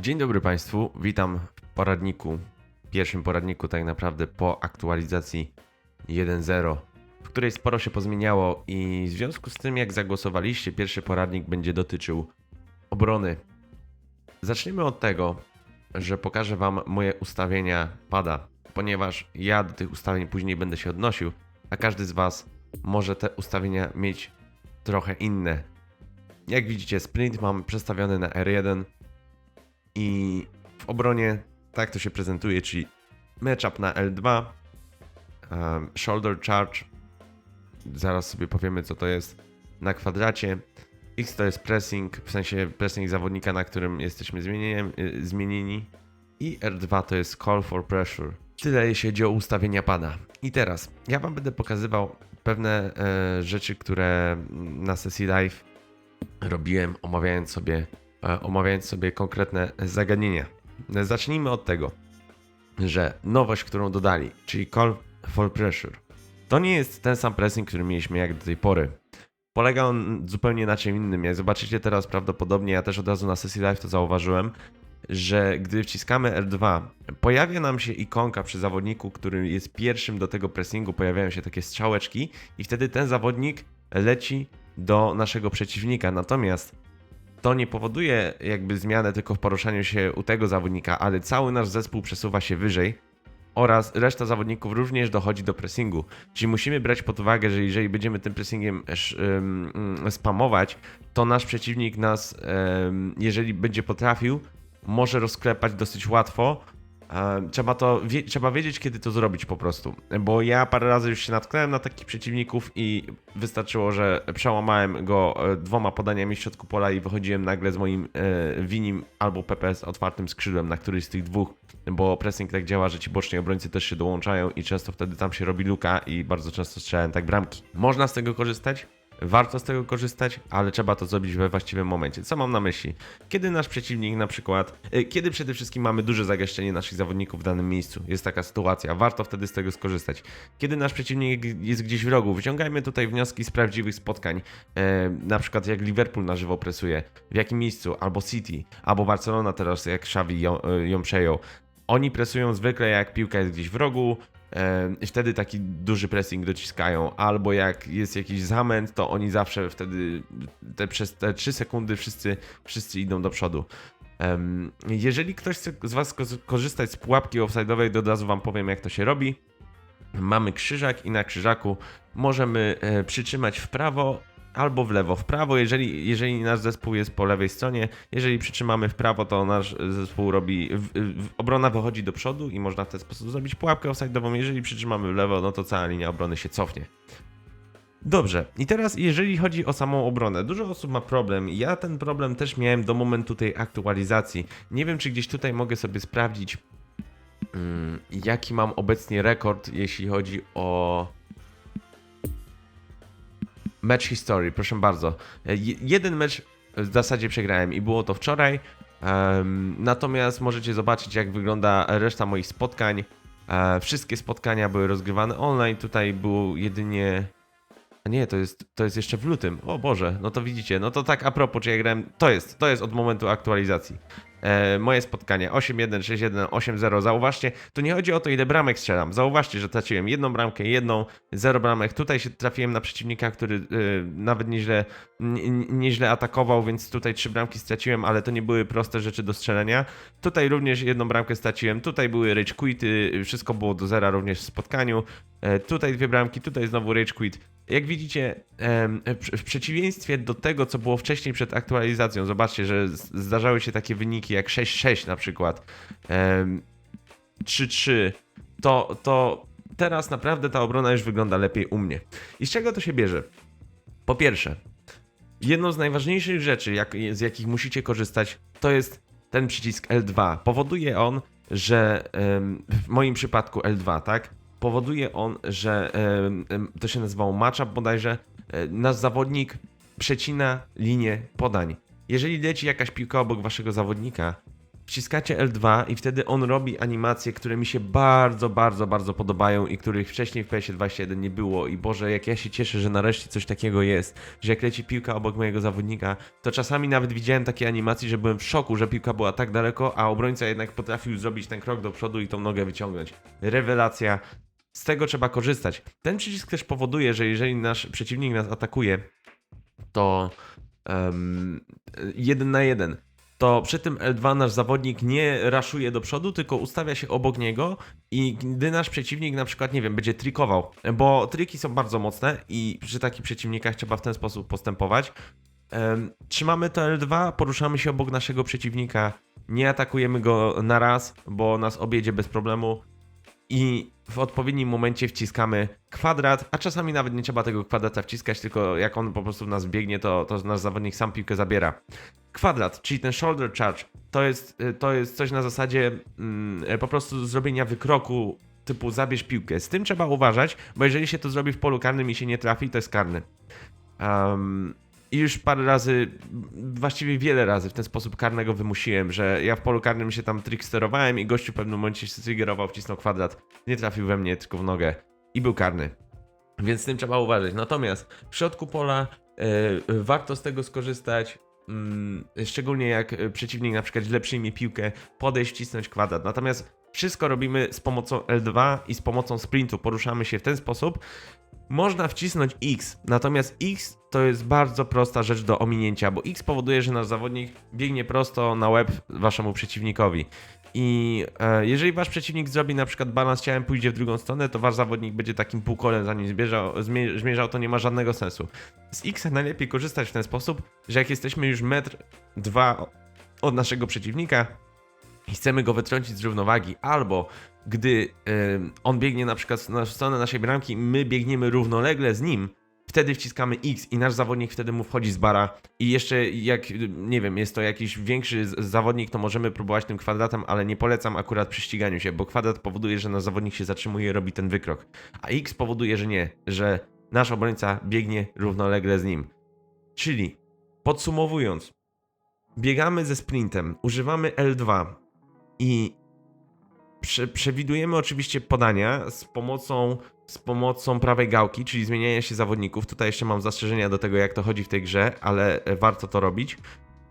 Dzień dobry Państwu, witam w poradniku, pierwszym poradniku tak naprawdę po aktualizacji 1.0, w której sporo się pozmieniało i w związku z tym jak zagłosowaliście, pierwszy poradnik będzie dotyczył obrony. Zaczniemy od tego, że pokażę Wam moje ustawienia pada, ponieważ ja do tych ustawień później będę się odnosił, a każdy z Was może te ustawienia mieć trochę inne. Jak widzicie, sprint mam przestawiony na R1, i w obronie tak to się prezentuje, czyli matchup na L2, um, shoulder charge, zaraz sobie powiemy co to jest, na kwadracie. X to jest pressing, w sensie pressing zawodnika, na którym jesteśmy y, zmienieni. I R2 to jest call for pressure. Tyle jeśli chodzi o ustawienia pada. I teraz ja Wam będę pokazywał pewne e, rzeczy, które na sesji live robiłem, omawiając sobie e, omawiając sobie konkretne zagadnienia. Zacznijmy od tego, że nowość, którą dodali, czyli Call for Pressure, to nie jest ten sam pressing, który mieliśmy jak do tej pory. Polega on zupełnie na czym innym. Jak zobaczycie teraz prawdopodobnie, ja też od razu na sesji live to zauważyłem, że gdy wciskamy L2, pojawia nam się ikonka przy zawodniku, który jest pierwszym do tego pressingu, pojawiają się takie strzałeczki i wtedy ten zawodnik leci do naszego przeciwnika. Natomiast to nie powoduje jakby zmianę tylko w poruszaniu się u tego zawodnika, ale cały nasz zespół przesuwa się wyżej oraz reszta zawodników również dochodzi do pressingu. Czyli musimy brać pod uwagę, że jeżeli będziemy tym pressingiem ym, spamować, to nasz przeciwnik nas, jeżeli będzie potrafił, może rozklepać dosyć łatwo. Trzeba to wie, trzeba wiedzieć, kiedy to zrobić po prostu. Bo ja parę razy już się natknąłem na takich przeciwników i wystarczyło, że przełamałem go e, dwoma podaniami w środku pola i wychodziłem nagle z moim e, winim albo PPS otwartym skrzydłem na któryś z tych dwóch, bo pressing tak działa, że ci boczni obrońcy też się dołączają i często wtedy tam się robi luka i bardzo często strzelałem tak bramki. Można z tego korzystać? Warto z tego korzystać, ale trzeba to zrobić we właściwym momencie. Co mam na myśli? Kiedy nasz przeciwnik na przykład, y, kiedy przede wszystkim mamy duże zagęszczenie naszych zawodników w danym miejscu, jest taka sytuacja, warto wtedy z tego skorzystać. Kiedy nasz przeciwnik jest gdzieś w rogu, wyciągajmy tutaj wnioski z prawdziwych spotkań, e, na przykład jak Liverpool na żywo presuje, w jakim miejscu, albo City, albo Barcelona teraz jak Xavi ją, y, ją przejął. Oni presują zwykle jak piłka jest gdzieś w rogu, i wtedy taki duży pressing dociskają, albo jak jest jakiś zamęt, to oni zawsze wtedy te, przez te 3 sekundy wszyscy, wszyscy idą do przodu. Jeżeli ktoś chce z Was ko- korzystać z pułapki offside'owej, od razu Wam powiem, jak to się robi. Mamy krzyżak i na krzyżaku możemy e, przytrzymać w prawo albo w lewo. W prawo, jeżeli, jeżeli nasz zespół jest po lewej stronie, jeżeli przytrzymamy w prawo, to nasz zespół robi. W, w, obrona wychodzi do przodu i można w ten sposób zrobić pułapkę offside'ową. Jeżeli przytrzymamy w lewo, no to cała linia obrony się cofnie. Dobrze, i teraz jeżeli chodzi o samą obronę, dużo osób ma problem. Ja ten problem też miałem do momentu tej aktualizacji. Nie wiem, czy gdzieś tutaj mogę sobie sprawdzić, mm, jaki mam obecnie rekord, jeśli chodzi o Match history, proszę bardzo. E, je- Jeden mecz w zasadzie przegrałem i było to wczoraj. Natomiast możecie zobaczyć, jak wygląda reszta moich spotkań. E, wszystkie spotkania były rozgrywane online. Tutaj było jedynie. A nie, to jest, to jest jeszcze w lutym. O Boże, no to widzicie. No to tak a propos, czy ja grałem. To jest, to jest od momentu aktualizacji. E, moje spotkanie 8-1, 6-1, 8-0. Zauważcie, tu nie chodzi o to, ile bramek strzelam. Zauważcie, że traciłem jedną bramkę, jedną, zero bramek. Tutaj się trafiłem na przeciwnika, który e, nawet nieźle, nie, nieźle atakował, więc tutaj trzy bramki straciłem, ale to nie były proste rzeczy do strzelenia. Tutaj również jedną bramkę straciłem. Tutaj były rage quity, wszystko było do zera również w spotkaniu. E, tutaj dwie bramki, tutaj znowu rage quit. Jak widzicie, w- przeciwieństwie do tego, co było wcześniej przed aktualizacją, zobaczcie, że zdarzały się takie wyniki jak 6-6 na przykład, em, 3-3, to, to teraz naprawdę ta obrona już wygląda lepiej u mnie. I z czego to się bierze? Po pierwsze, jedną z najważniejszych rzeczy, jak, z jakich musicie korzystać, to jest ten przycisk L2. Powoduje on, że w moim przypadku L2, tak? Powoduje on, że to się nazywało matchup bodajże. e, Nasz zawodnik przecina linię podań. Jeżeli leci jakaś piłka obok waszego zawodnika, wciskacie L2 i wtedy on robi animacje, które mi się bardzo, bardzo, bardzo podobają i których wcześniej w PS 21 nie było. I Boże, jak ja się cieszę, że nareszcie coś takiego jest, że jak leci piłka obok mojego zawodnika, to czasami nawet widziałem takie animacje, że byłem w szoku, że piłka była tak daleko, a obrońca jednak potrafił zrobić ten krok do przodu i tą nogę wyciągnąć. Rewelacja. Z tego trzeba korzystać. Ten przycisk też powoduje, że jeżeli nasz przeciwnik nas atakuje, to em, jeden na jeden. To przy tym L2 nasz zawodnik nie raszuje do przodu, tylko ustawia się obok niego i gdy nasz przeciwnik na przykład, nie wiem, będzie trikował, bo triki są bardzo mocne i przy takich przeciwnikach trzeba w ten sposób postępować. Trzymamy to L2, poruszamy się obok naszego przeciwnika, nie atakujemy go na raz, bo nas objedzie bez problemu i w odpowiednim momencie wciskamy kwadrat, a czasami nawet nie trzeba tego kwadrata wciskać, tylko jak on po prostu w nas biegnie, to, to nasz zawodnik sam piłkę zabiera. Kwadrat, czyli ten shoulder charge, to jest, y, to jest coś na zasadzie mm, po prostu zrobienia wykroku typu zabierz piłkę. Z tym trzeba uważać, bo jeżeli się to zrobi w polu karnym i się nie trafi, to jest karny. Um, I już parę razy, właściwie wiele razy w ten sposób karnego wymusiłem, że ja w polu karnym się tam tricksterowałem i gościu w pewnym momencie się triggerował, wcisnął kwadrat, nie trafił we mnie, tylko w nogę i był karny. Więc z tym trzeba uważać. Natomiast w środku pola e, warto z tego skorzystać. mm, Szczególnie jak e, przeciwnik na przykład źle przyjmie piłkę, podejść, wcisnąć kwadrat. Natomiast wszystko robimy z pomocą L2 i z pomocą sprintu. Poruszamy się w ten sposób. Można wcisnąć X, natomiast X to jest bardzo prosta rzecz do ominięcia, bo X powoduje, że nasz zawodnik biegnie prosto na łeb waszemu przeciwnikowi. I e, jeżeli wasz przeciwnik zrobi na przykład balans ciałem, pójdzie w drugą stronę, to wasz zawodnik będzie takim półkolem za nim zmierzał, zmie- zmierzał, to nie ma żadnego sensu. Z X najlepiej korzystać w ten sposób, że jak jesteśmy już metr, dwa od naszego przeciwnika i chcemy go wytrącić z równowagi, albo gdy on biegnie na przykład na stronę naszej bramki, my biegniemy równolegle z nim, wtedy wciskamy X i nasz zawodnik wtedy mu wchodzi z bara i jeszcze jak, nie wiem, jest to jakiś większy zawodnik, to możemy próbować tym kwadratem, ale nie polecam akurat przy ściganiu się, bo kwadrat powoduje, że nasz zawodnik się zatrzymuje robi ten wykrok, a X powoduje, że nie, że nasz obrońca biegnie równolegle z nim. Czyli, podsumowując, biegamy ze sprintem, używamy L2 i prze, przewidujemy oczywiście podania z pomocą, z pomocą prawej gałki, czyli zmieniania się zawodników. Tutaj jeszcze mam zastrzeżenia do tego, jak to chodzi w tej grze, ale e, warto to robić.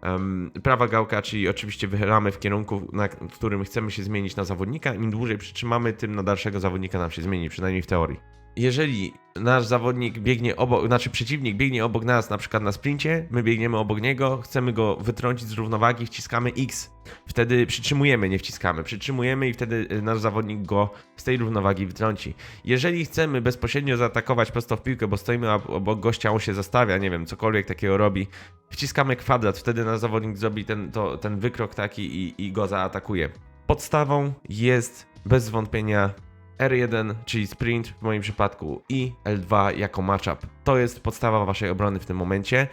Em, prawa gałka, czyli oczywiście wychylamy w kierunku, na, którym chcemy się zmienić na zawodnika. Im dłużej przytrzymamy, tym na dalszego zawodnika nam się zmieni, przynajmniej w teorii. Jeżeli nasz zawodnik biegnie obok, znaczy przeciwnik biegnie obok nas, na przykład na sprincie, my biegniemy obok niego, chcemy go wytrącić z równowagi, wciskamy X. Wtedy przytrzymujemy, nie wciskamy. Przytrzymujemy i wtedy y, nasz zawodnik go z tej równowagi wytrąci. Jeżeli chcemy bezpośrednio zaatakować prosto w piłkę, bo stoimy ob- obok gościa, on się zastawia, nie wiem, cokolwiek takiego robi, wciskamy kwadrat, wtedy nasz zawodnik zrobi ten, to, ten wykrok taki i, i go zaatakuje. Podstawą jest bez wątpienia R1, czyli sprint w moim przypadku i L2 jako matchup. To jest podstawa waszej obrony w tym momencie.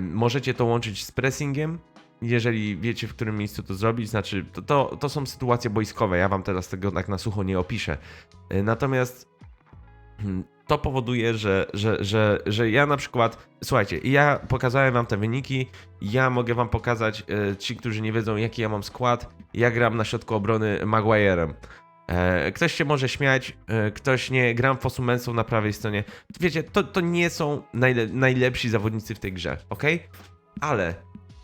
Możecie to łączyć z pressingiem, jeżeli wiecie w którym miejscu to zrobić, znaczy to, to, to są sytuacje boiskowe, ja wam teraz tego tak na sucho nie opiszę. E, Natomiast hmm, to powoduje, że, że, że, że ja na przykład, słuchajcie, ja pokazałem wam te wyniki, ja mogę wam pokazać, e, ci, którzy nie wiedzą jaki ja mam skład, ja gram na środku obrony Maguire'em. E, Ktoś się może śmiać, e, ktoś nie, gram Fosumensą na prawej stronie. Wiecie, to, to nie są najle, najlepsi zawodnicy w tej grze, ok? Ale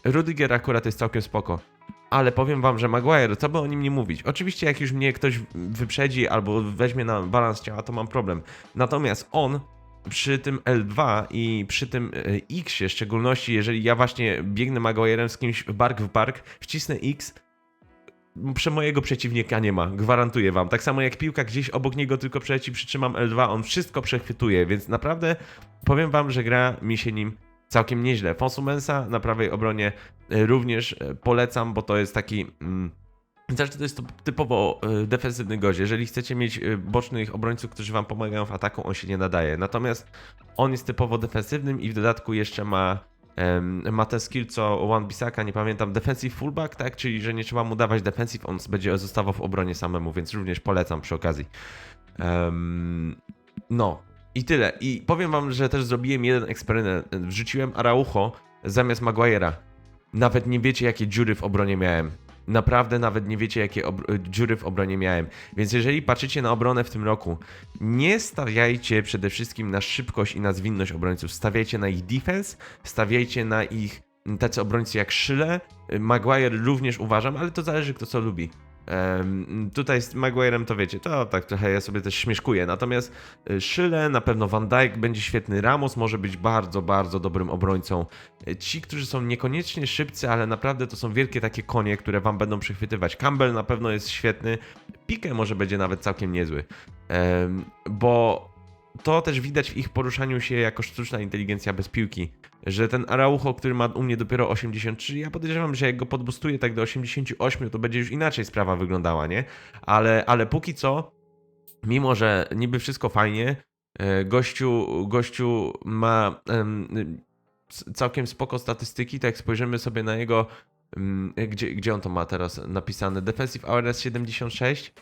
Rudiger akurat jest całkiem spoko. Ale powiem wam, że Maguire, co by o nim nie mówić? Oczywiście jak już mnie ktoś wyprzedzi albo weźmie na balans ciała, to mam problem. Natomiast on przy tym L2 i przy tym e, X, w szczególności jeżeli ja właśnie biegnę Maguirem z kimś bark w bark, wcisnę X, przy mojego przeciwnika nie ma, gwarantuję wam. Tak samo jak piłka gdzieś obok niego tylko przeleci, przytrzymam L2, on wszystko przechwytuje, więc naprawdę powiem wam, że gra mi się nim całkiem nieźle. Fonsumensa na prawej obronie e, również e, polecam, bo to jest taki... Mm, Zresztą to jest to typowo e, defensywny gość. Jeżeli chcecie mieć bocznych obrońców, którzy wam pomagają w ataku, on się nie nadaje. Natomiast on jest typowo defensywnym i w dodatku jeszcze ma ma ten skill co One Bisaka, nie pamiętam, defensive fullback, tak? Czyli, że nie trzeba mu dawać defensive, on będzie zostawał w obronie samemu, więc również polecam przy okazji. No, i tyle. I powiem wam, że też zrobiłem jeden eksperyment. Wrzuciłem Araujo zamiast Maguire'a. Nawet nie wiecie, jakie dziury w obronie miałem. Naprawdę nawet nie wiecie, jakie obr- dziury w obronie miałem. Więc jeżeli patrzycie na obronę w tym roku, nie stawiajcie przede wszystkim na szybkość i na zwinność obrońców. Stawiajcie na ich defense, stawiajcie na ich tacy obrońcy jak Szyle. Y, Maguire również uważam, ale to zależy kto co lubi. Tutaj z Maguirem to wiecie, to tak trochę ja sobie też śmieszkuję. Natomiast y, Szyle, na pewno Van Dijk będzie świetny. Ramos może być bardzo, bardzo dobrym obrońcą. Y, Ci, którzy są niekoniecznie szybcy, ale naprawdę to są wielkie takie konie, które wam będą przechwytywać. Campbell na pewno jest świetny. Pique może będzie nawet całkiem niezły. Bo to też widać w ich poruszaniu się jako sztuczna inteligencja bez piłki. Że ten Araujo, który ma u mnie dopiero 83, ja podejrzewam, że jak go podbustuję tak do 88, to będzie już inaczej sprawa wyglądała, nie? Ale, ale póki co, mimo że niby wszystko fajnie, e, gościu, gościu ma c- całkiem spoko statystyki, tak jak spojrzymy sobie na jego, mm, gdzie, gdzie on to ma teraz napisane, Defensive Awareness 76,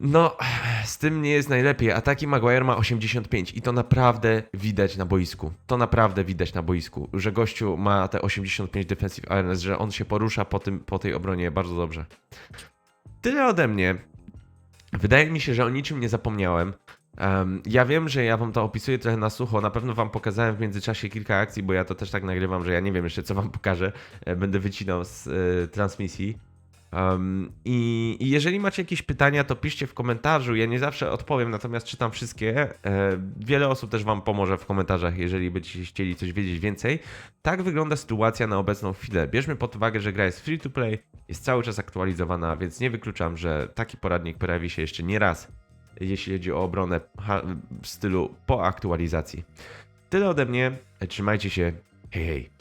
no, z tym nie jest najlepiej. Ataki Maguire ma 85 i to naprawdę widać na boisku. To naprawdę widać na boisku, że gościu ma te 85 defensive awareness, że on się porusza po, tym, po tej obronie bardzo dobrze. Tyle ode mnie. Wydaje mi się, że o niczym nie zapomniałem. Em, ja wiem, że ja wam to opisuję trochę na sucho. Na pewno wam pokazałem w międzyczasie kilka akcji, bo ja to też tak nagrywam, że ja nie wiem jeszcze co wam pokażę. E, Będę wycinał z e, transmisji. Um, i, I jeżeli macie jakieś pytania, to piszcie w komentarzu. Ja nie zawsze odpowiem, natomiast czytam wszystkie. E, wiele osób też Wam pomoże w komentarzach, jeżeli będziecie chcieli coś wiedzieć więcej. Tak wygląda sytuacja na obecną chwilę. Bierzmy pod uwagę, że gra jest free to play, jest cały czas aktualizowana, więc nie wykluczam, że taki poradnik pojawi się jeszcze nie raz, jeśli chodzi o obronę w stylu po aktualizacji. Tyle ode mnie. Trzymajcie się. Hej, hej.